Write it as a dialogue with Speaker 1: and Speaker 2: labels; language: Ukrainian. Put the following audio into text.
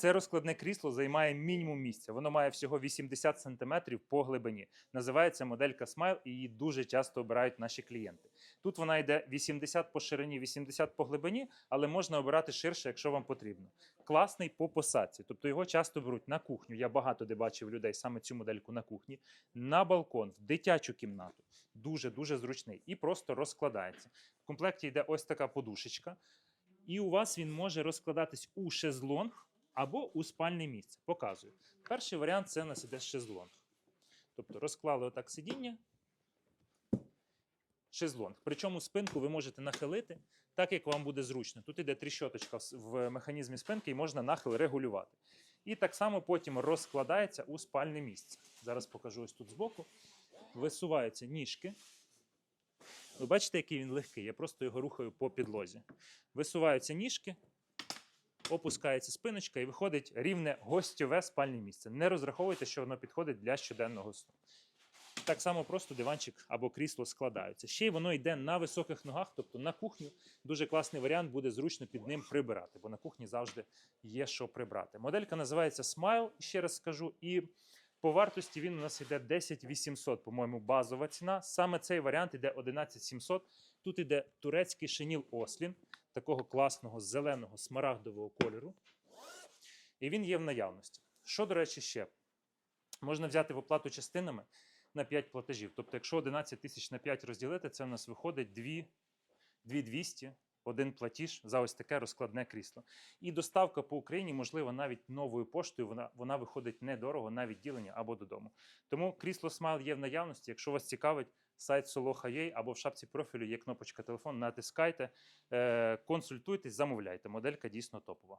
Speaker 1: Це розкладне крісло займає мінімум місця. Воно має всього 80 см по глибині. Називається моделька Smile, і її дуже часто обирають наші клієнти. Тут вона йде 80 по ширині, 80 по глибині, але можна обирати ширше, якщо вам потрібно. Класний по посадці, тобто його часто беруть на кухню. Я багато де бачив людей саме цю модельку на кухні, на балкон, в дитячу кімнату. Дуже дуже зручний і просто розкладається. В комплекті йде ось така подушечка, і у вас він може розкладатись у шезлонг або у спальне місце. Показую. Перший варіант це у нас іде шезлонг. Тобто розклали отак сидіння. Шезлонг. Причому спинку ви можете нахилити так, як вам буде зручно. Тут іде тріщоточка в механізмі спинки і можна нахил регулювати. І так само потім розкладається у спальне місце. Зараз покажу ось тут збоку. Висуваються ніжки. Ви бачите, який він легкий? Я просто його рухаю по підлозі. Висуваються ніжки, опускається спиночка і виходить рівне гостьове спальне місце. Не розраховуйте, що воно підходить для щоденного сну. Так само просто диванчик або крісло складаються. Ще й воно йде на високих ногах, тобто на кухню. Дуже класний варіант, буде зручно під ним прибирати, бо на кухні завжди є що прибрати. Моделька називається Smile, ще раз скажу, і по вартості він у нас йде 10 800, по-моєму, базова ціна. Саме цей варіант йде 11 700. Тут іде турецький шиніл Ослін, такого класного зеленого смарагдового кольору. І він є в наявності. Що, до речі, ще? Можна взяти в оплату частинами на 5 платежів. Тобто, якщо 11 тисяч на 5 розділити, це в нас виходить 2, 2200, один платіж за ось таке розкладне крісло. І доставка по Україні, можливо, навіть новою поштою, вона, вона виходить недорого на відділення або додому. Тому крісло Смайл є в наявності. Якщо вас цікавить, сайт Solo.ua або в шапці профілю є кнопочка телефон, натискайте, е, консультуйтесь, замовляйте. Моделька дійсно топова.